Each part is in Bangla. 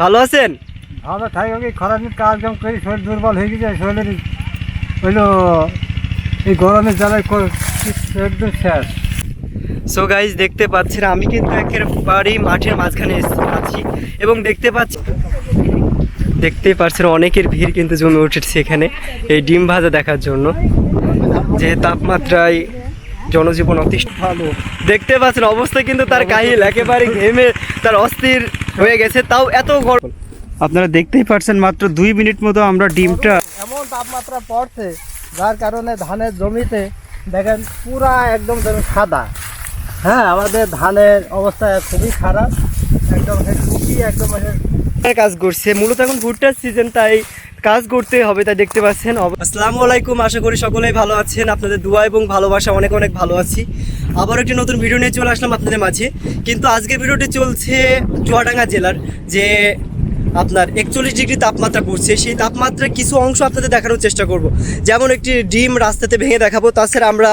ভালো আছেন? ভালো থাকি কি খরা দিন কাজ কাম করি শরীর দুর্বল হয়ে গেছে শরীরের হইল এই গরমের জ্বালায় একদম শেষ। সো গাইজ দেখতে পাচ্ছেন আমি কিন্তু একেবারেই মাঠের মাঝখানে আছি এবং দেখতে পাচ্ছি দেখতে পাচ্ছেন অনেকের ভিড় কিন্তু জমে উঠেছে এখানে এই ডিম ভাজা দেখার জন্য। যে তাপমাত্রায় জনজীবন অতিষ্ঠ ভালো। দেখতে পাচ্ছেন অবস্থা কিন্তু তার কাহিল একেবারে ঘেমে তার অস্থির হয়ে গেছে তাও এত গরম। আপনারা দেখতেই পারছেন মাত্র দুই মিনিট মতো আমরা ডিমটা এমন তাপমাত্রা পড়ছে যার কারণে ধানের জমিতে দেখেন পুরা একদম যেন সাদা। হ্যাঁ আমাদের ধানের অবস্থা খুবই খারাপ। একদম শুকিয়ে একদম কাজ করছে। মূলত এখন ভুট্টার সিজন তাই কাজ করতে হবে, তাই দেখতে পাচ্ছেন। আসসালামু আলাইকুম, আশা করি সকলেই ভালো আছেন। আপনাদের দোয়া এবং ভালোবাসা অনেক অনেক ভালো আছি। আবার একটি নতুন ভিডিও নিয়ে চলে আসলাম আপনাদের মাঝে। কিন্তু আজকের ভিডিওটি চলছে চুয়াডাঙ্গা জেলার যে আপনার একচল্লিশ ডিগ্রি তাপমাত্রা পড়ছে, সেই তাপমাত্রার কিছু অংশ আপনাদের দেখানোর চেষ্টা করব। যেমন একটি ডিম রাস্তাতে ভেঙে দেখাবো, তাছাড়া আমরা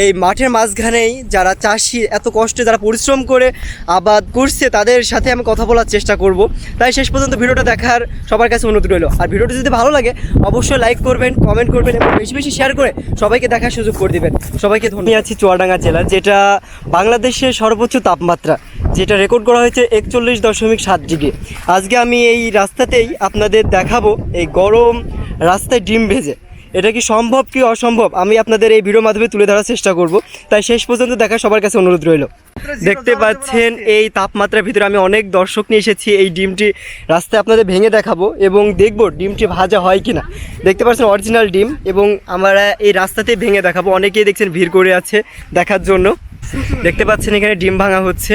এই মাঠের মাঝখানেই যারা চাষি এত কষ্টে যারা পরিশ্রম করে আবাদ করছে, তাদের সাথে আমি কথা বলার চেষ্টা করব। তাই শেষ পর্যন্ত ভিডিওটা দেখার সবার কাছে অনুরোধ রইল। আর ভিডিওটি যদি ভালো লাগে, অবশ্যই লাইক করবেন, কমেন্ট করবেন এবং বেশি বেশি শেয়ার করে সবাইকে দেখার সুযোগ করে দিবেন। সবাইকে ধন্যবাদ। আছি চুয়াডাঙ্গা জেলা, যেটা বাংলাদেশের সর্বোচ্চ তাপমাত্রা। যেটা রেকর্ড করা হয়েছে একচল্লিশ দশমিক সাত ডিগ্রি। আজকে আমি এই রাস্তাতেই আপনাদের দেখাবো এই গরম রাস্তায় ডিম ভেজে। এটা কি সম্ভব কি অসম্ভব? আমি আপনাদের এই ভিডিওর মাধ্যমে তুলে ধরার চেষ্টা করব। তাই শেষ পর্যন্ত দেখা সবার কাছে অনুরোধ রইল। দেখতে পাচ্ছেন এই তাপমাত্রার ভিতরে আমি অনেক দর্শক নিয়ে এসেছি। এই ডিমটি রাস্তায় আপনাদের ভেঙে দেখাবো এবং দেখব ডিমটি ভাজা হয় কিনা। দেখতে পাচ্ছেন অরিজিনাল ডিম এবং আমরা এই রাস্তাতে ভেঙে দেখাবো। অনেকেই দেখছেন ভিড় করে আছে দেখার জন্য। দেখতে পাচ্ছেন এখানে ডিম ভাঙা হচ্ছে।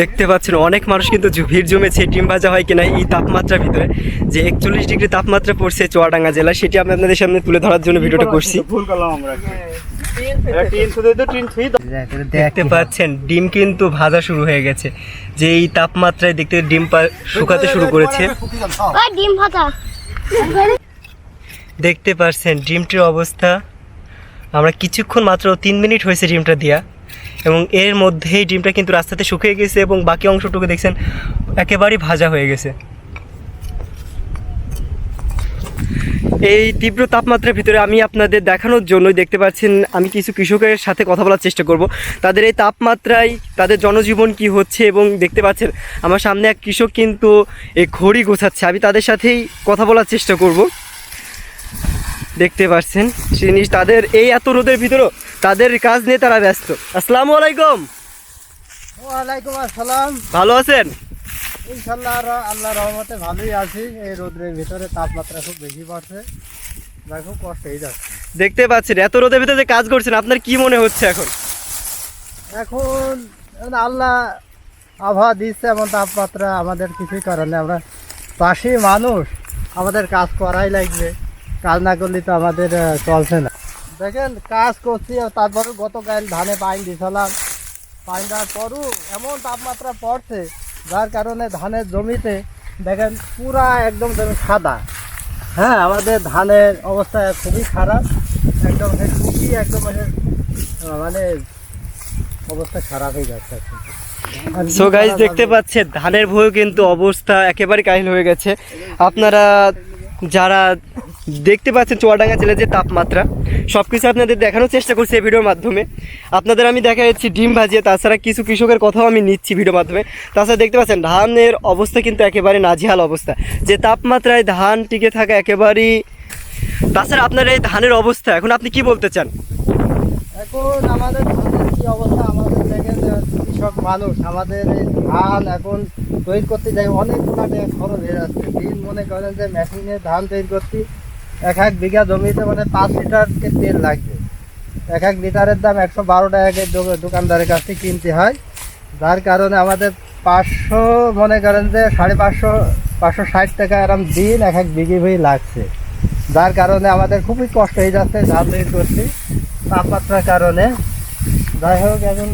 দেখতে পাচ্ছেন অনেক মানুষ কিন্তু ভিড় জমেছে ডিম ভাজা হয় কিনা এই তাপমাত্রার ভিতরে। যে একচল্লিশ ডিগ্রি তাপমাত্রা পড়ছে চুয়াডাঙ্গা জেলা সেটি আমি আপনাদের সামনে তুলে ধরার জন্য ভিডিওটা করছি। দেখতে পাচ্ছেন ডিম কিন্তু ভাজা শুরু হয়ে গেছে। যে এই তাপমাত্রায় দেখতে ডিম শুকাতে শুরু করেছে। ডিম ভাজা। দেখতে পাচ্ছেন ডিমটির অবস্থা। আমরা কিছুক্ষণ মাত্র তিন মিনিট হয়েছে ডিমটা দেওয়া এবং এর মধ্যেই ডিমটা কিন্তু রাস্তাতে শুকিয়ে গেছে এবং বাকি অংশটুকু দেখছেন একেবারেই ভাজা হয়ে গেছে। এই তীব্র তাপমাত্রার ভিতরে আমি আপনাদের দেখানোর জন্যই দেখতে পাচ্ছেন, আমি কিছু কৃষকের সাথে কথা বলার চেষ্টা করব। তাদের এই তাপমাত্রায় তাদের জনজীবন কি হচ্ছে এবং দেখতে পাচ্ছেন, আমার সামনে এক কৃষক কিন্তু এই ঘড়ি গোছাচ্ছে, আমি তাদের সাথেই কথা বলার চেষ্টা করব। দেখতে পাচ্ছেন জিনিস তাদের এই এত রোদের ভিতরেও তাদের কাজ নিয়ে তারা ব্যস্ত। আসসালামু আলাইকুম। ওয়ালাইকুম আসসালাম। ভালো আছেন? ইনশাল্লাহ আর আল্লাহ রহমতে ভালোই আছি। এই রোদ্রের ভিতরে তাপমাত্রা খুব বেশি পড়ছে যা খুব কষ্ট হয়ে যাচ্ছে। দেখতে পাচ্ছেন এত রোদের ভিতরে যে কাজ করছেন আপনার কি মনে হচ্ছে এখন? এখন আল্লাহ আবহাওয়া দিচ্ছে এমন তাপমাত্রা আমাদের কিছুই করার নেই। আমরা পাশে মানুষ আমাদের কাজ করাই লাগবে। কাজ না করলে তো আমাদের চলছে না। দেখেন কাজ করছি আর তারপরে গতকাল ধানে পাইন দিয়েছিলাম পাইন দেওয়ার পরও এমন তাপমাত্রা পড়ছে যার কারণে ধানের জমিতে দেখেন পুরা একদম সাদা। হ্যাঁ আমাদের ধানের অবস্থা খুবই খারাপ। একদম শুকিয়ে একদম মানে অবস্থা খারাপ হয়ে যাচ্ছে সো গাইজ দেখতে পাচ্ছেন ধানের ভয়েও কিন্তু অবস্থা একেবারে কাহিল হয়ে গেছে। আপনারা যারা দেখতে পাচ্ছেন চুয়াডাঙ্গা জেলার যে তাপমাত্রা সব কিছু আপনাদের দেখানোর চেষ্টা করছি এই ভিডিওর মাধ্যমে। আপনাদের আমি দেখা যাচ্ছি ডিম ভাজিয়ে, তাছাড়া কিছু কৃষকের কথাও আমি নিচ্ছি ভিডিওর মাধ্যমে। তাছাড়া দেখতে পাচ্ছেন, ধানের অবস্থা কিন্তু একেবারে নাজিহাল অবস্থা। যে তাপমাত্রায় ধান টিকে থাকা একেবারেই, তাছাড়া আপনার এই ধানের অবস্থা, এখন আপনি কি বলতে চান? এখন আমাদের অবস্থা? আমাদের দেখেন কৃষক মানুষ, আমাদের এই ধান এখন তৈরি করতে যাই অনেক খরচ হয়ে যাচ্ছে। দিন মনে করেন যে মেশিনে ধান তৈরি করতে এক এক বিঘা জমিতে মানে পাঁচ লিটারকে তেল লাগবে। এক এক লিটারের দাম একশো বারো টাকা দোকানদারের কাছ থেকে কিনতে হয়। যার কারণে আমাদের পাঁচশো, মনে করেন যে সাড়ে পাঁচশো পাঁচশো ষাট টাকা এরম দিন এক এক বিঘি হয়ে লাগছে। যার কারণে আমাদের খুবই কষ্ট হয়ে যাচ্ছে ধান করছি তাপমাত্রার কারণে। যাই হোক, এখন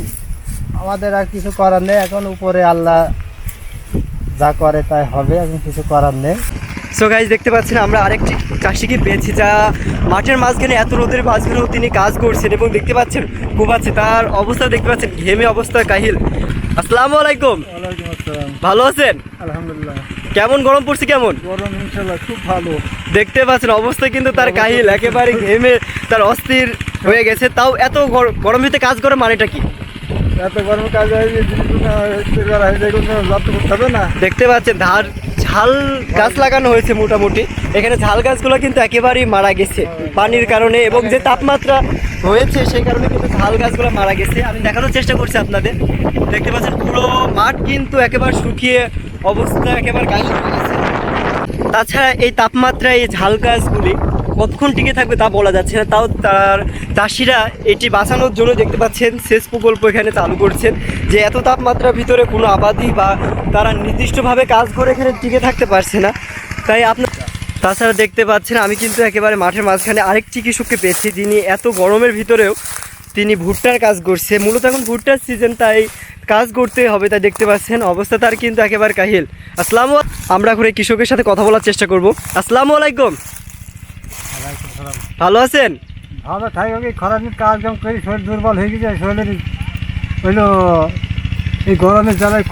আমাদের আর কিছু করার নেই। এখন উপরে আল্লাহ যা করে তাই হবে। এখন কিছু করার নেই। সো গাইজ দেখতে পাচ্ছেন আমরা আরেকটি চাষিকে পেয়েছি যা মাঠের মাঝখানে এত রোদের মাঝখানেও তিনি কাজ করছেন এবং দেখতে পাচ্ছেন ঘুমাচ্ছে। তার অবস্থা দেখতে পাচ্ছেন ঘেমে অবস্থা কাহিল। আসসালামু আলাইকুম। ভালো আছেন? আলহামদুলিল্লাহ। কেমন গরম পড়ছে কেমন? গরম ইনশাল্লাহ খুব ভালো। দেখতে পাচ্ছেন অবস্থা কিন্তু তার কাহিল একেবারে ঘেমে তার অস্থির হয়ে গেছে। তাও এত গর- গরম ভিতরে কাজ করে মানেটা কি? এত গরম কাজ হয় দেখতে পাচ্ছেন ধার ঝাল গাছ লাগানো হয়েছে মোটামুটি। এখানে ঝাল গাছগুলো কিন্তু একেবারেই মারা গেছে পানির কারণে এবং যে তাপমাত্রা হয়েছে সেই কারণে কিন্তু ঝাল গাছগুলো মারা গেছে। আমি দেখানোর চেষ্টা করছি আপনাদের। দেখতে পাচ্ছেন, পুরো মাঠ কিন্তু একেবারে শুকিয়ে অবস্থা একেবারে গাছ। তাছাড়া এই তাপমাত্রায় এই ঝাল গাছগুলি কতক্ষণ টিকে থাকবে তা বলা যাচ্ছে না। তাও তার চাষিরা এটি বাঁচানোর জন্য দেখতে পাচ্ছেন, সেচ প্রকল্প এখানে চালু করছেন, যে এত তাপমাত্রার ভিতরে কোনো আবাদি বা তারা নির্দিষ্টভাবে কাজ করে এখানে টিকে থাকতে পারছে না। তাই আপনার তাছাড়া দেখতে পাচ্ছেন, আমি কিন্তু একেবারে মাঠের মাঝখানে আরেকটি কৃষককে পেয়েছি, যিনি এত গরমের ভিতরেও তিনি ভুট্টার কাজ করছে। মূলত এখন ভুট্টার সিজন তাই কাজ করতে হবে, তাই দেখতে পাচ্ছেন, অবস্থা তার কিন্তু একেবারে কাহিল। আসসালামু আমরা এই কৃষকের সাথে কথা বলার চেষ্টা করব। আসসালামু আলাইকুম। ভালো আছেন? ভালো থাকবে কি খরার কাজ কাম করি শরীর দুর্বল হয়ে গেছে শরীরের হইল এই গরমের জ্বালায়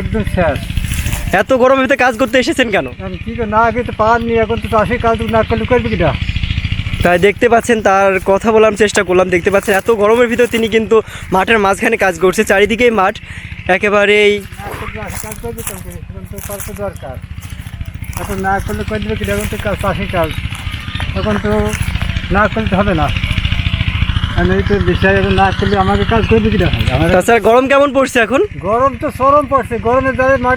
একদম শেষ। এত গরমের ভিতরে কাজ করতে এসেছেন কেন? কি না আগে তো পাননি এখন তো চাষি কাজ না করলে করবে কিটা? তাই দেখতে পাচ্ছেন তার কথা বলার চেষ্টা করলাম দেখতে পাচ্ছেন এত গরমের ভিতর তিনি কিন্তু মাঠের মাঝখানে কাজ করছে চারিদিকেই মাঠ একেবারেই দরকার এখন না করলে করবে কিটা এখন তো কাজ চাষি কাজ। এখন তো না করলে হবে না। আমি তো বিষয় এখন না করলে আমাকে কাজ করবে কি আমাদের তাছাড়া গরম কেমন পড়ছে এখন? গরম তো সরম পড়ছে গরমের দ্বারা মাটি